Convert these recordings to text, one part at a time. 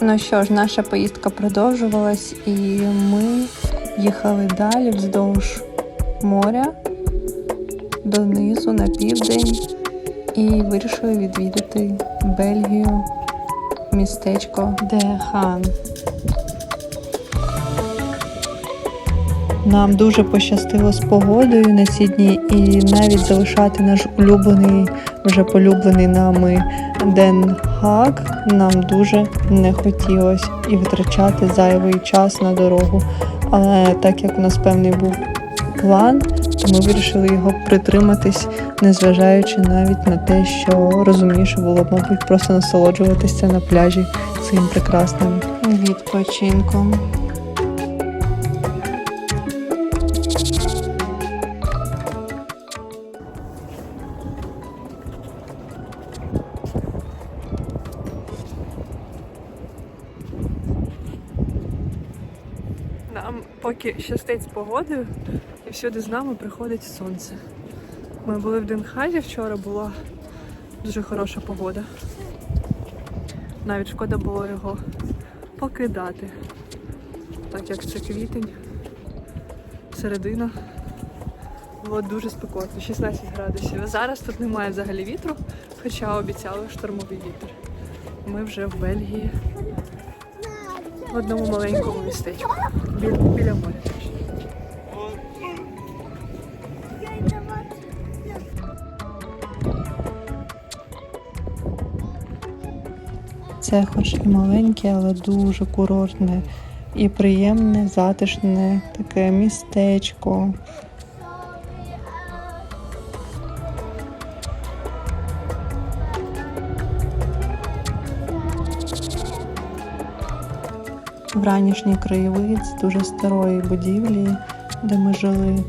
Ну що ж, наша поїздка продовжувалась, і ми їхали далі вздовж моря донизу на південь і вирішили відвідати Бельгію, містечко Дехан. Нам дуже пощастило з погодою на ці дні, і навіть залишати наш улюблений, вже полюблений нами Ден Гаг нам дуже не хотілося і витрачати зайвий час на дорогу. Але так як у нас певний був план, то ми вирішили його притриматись, незважаючи навіть на те, що розумніше було б, мабуть, просто насолоджуватися на пляжі цим прекрасним відпочинком. Нам щастить з погодою, і всюди з нами приходить сонце. Ми були в Денхазі вчора, була дуже хороша погода. Навіть шкода було його покидати. Так як це квітень, середина. Було дуже спекотно, 16 градусів. Зараз тут немає взагалі вітру, хоча обіцяли штормовий вітер. Ми вже в Бельгії в одному маленькому містечку біля, біля моря. Це хоч і маленьке, але дуже курортне і приємне, затишне таке містечко. Вранішній краєвид з дуже старої будівлі, де ми жили, е,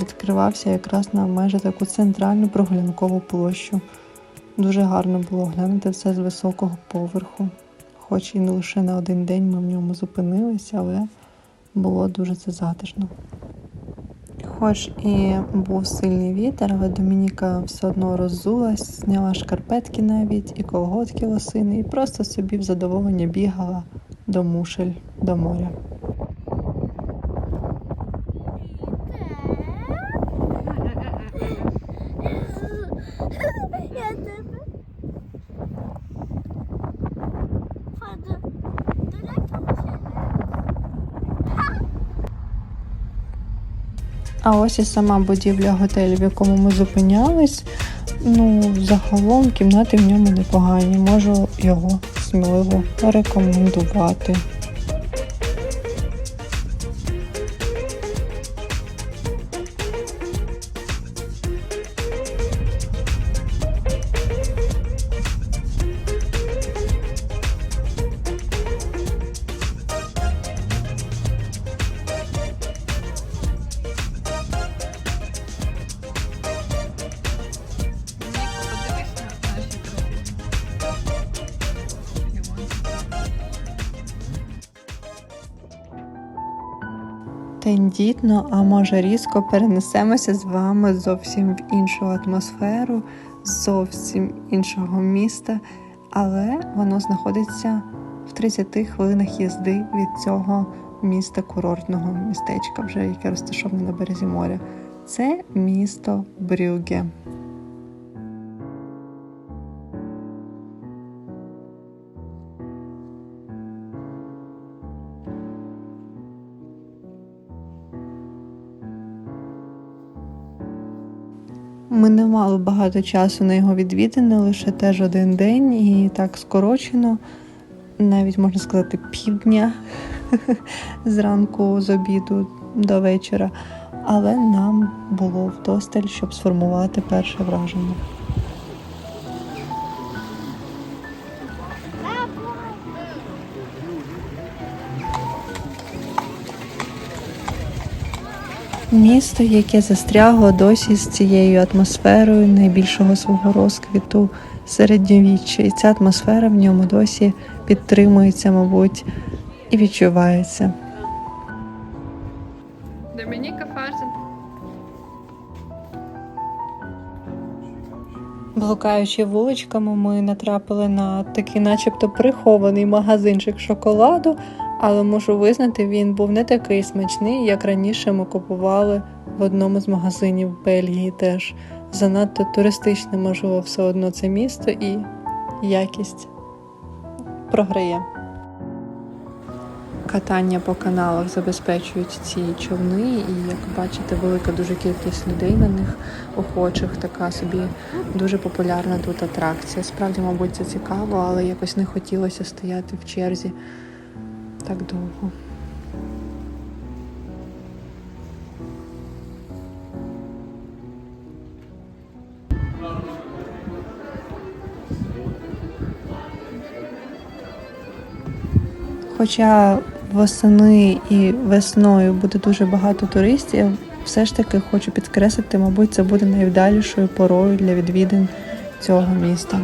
відкривався якраз на майже таку центральну прогулянкову площу. Дуже гарно було глянути все з високого поверху. Хоч і не лише на один день ми в ньому зупинилися, але було дуже це затишно. Хоч і був сильний вітер, але Домініка все одно роззулась, зняла шкарпетки навіть і колготки лосини, і просто собі в задоволення бігала до мушель, до моря. А ось і сама будівля готелю, в якому ми зупинялись. Ну, загалом кімнати в ньому непогані. Можу його сміливо рекомендувати. Тендітно, а може різко перенесемося з вами зовсім в іншу атмосферу, зовсім іншого міста, але воно знаходиться в 30 хвилинах їзди від цього міста курортного містечка, вже яке розташоване на березі моря. Це місто Брюгге. Ми не мали багато часу на його відвідини, лише теж один день, і так скорочено, навіть можна сказати, півдня зранку з обіду до вечора. Але нам було вдосталь, щоб сформувати перше враження. Місто, яке застрягло досі з цією атмосферою найбільшого свого розквіту середньовіччя. І ця атмосфера в ньому досі підтримується, мабуть, і відчувається. Домініка Блукаючи вуличками, ми натрапили на такий, начебто, прихований магазинчик шоколаду, але можу визнати, він був не такий смачний, як раніше ми купували в одному з магазинів Бельгії теж. Занадто туристичне, можливо, все одно це місто і якість програє. Катання по каналах забезпечують ці човни, і як бачите, велика дуже кількість людей на них охочих. Така собі дуже популярна тут атракція. Справді, мабуть, це цікаво, але якось не хотілося стояти в черзі так довго. Хоча восени і весною буде дуже багато туристів, все ж таки хочу підкреслити, мабуть, це буде найвдалішою порою для відвідин цього міста.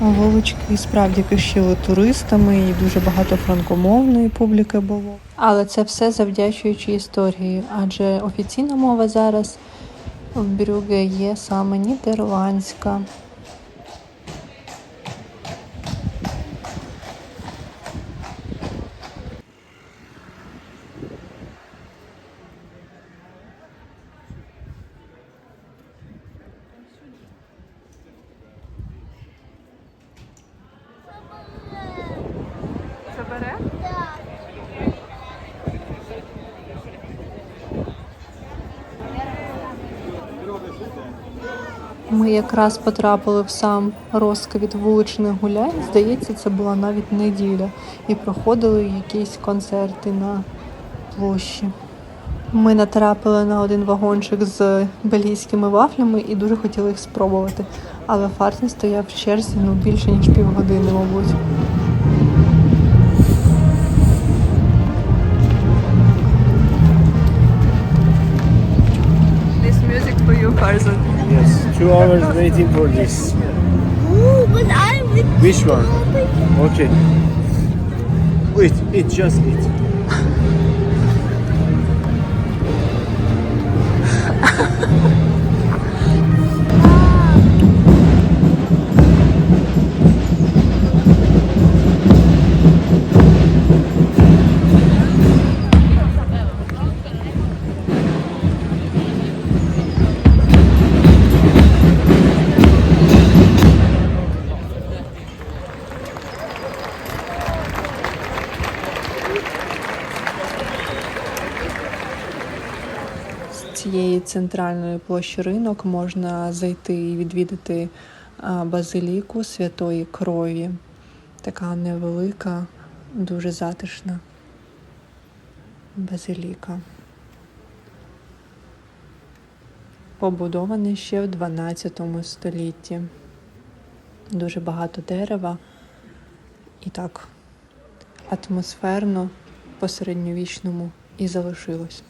Вулички справді кишіли туристами, і дуже багато франкомовної публіки було. Але це все завдячуючи історії, адже офіційна мова зараз в Брюге є саме нідерландська. Так. Ми якраз потрапили в сам розквіт вуличних гулянь. Здається, це була навіть неділя, і проходили якісь концерти на площі. Ми натрапили на один вагончик з бельгійськими вафлями і дуже хотіли їх спробувати. Але Фартін стояв в черзі ну, більше ніж півгодини, мабуть. You, Farzan. Yes, two hours waiting for this. Ooh, but I'm with Which one? Okay. Wait, eat, just eat. Цієї центральної площі ринок можна зайти і відвідати базиліку Святої Крові. Така невелика, дуже затишна базиліка. Побудований ще в 12 столітті. Дуже багато дерева і так атмосферно по середньовічному і залишилось.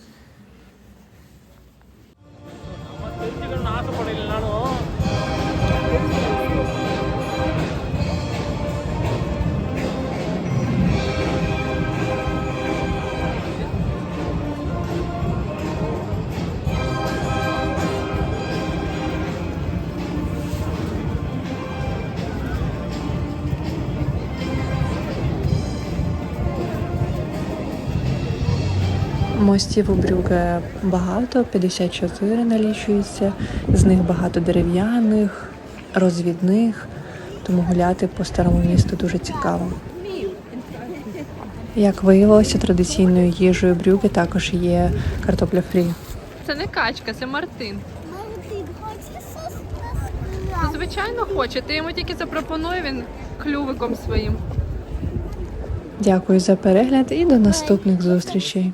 Мостів у Брюге багато, 54 налічується. З них багато дерев'яних, розвідних, тому гуляти по старому місту дуже цікаво. Як виявилося, традиційною їжею Брюге також є картопля фрі. Це не качка, це Мартин. Ну, Звичайно, хоче. Ти йому тільки запропонуй, він клювиком своїм. Дякую за перегляд і до наступних зустрічей.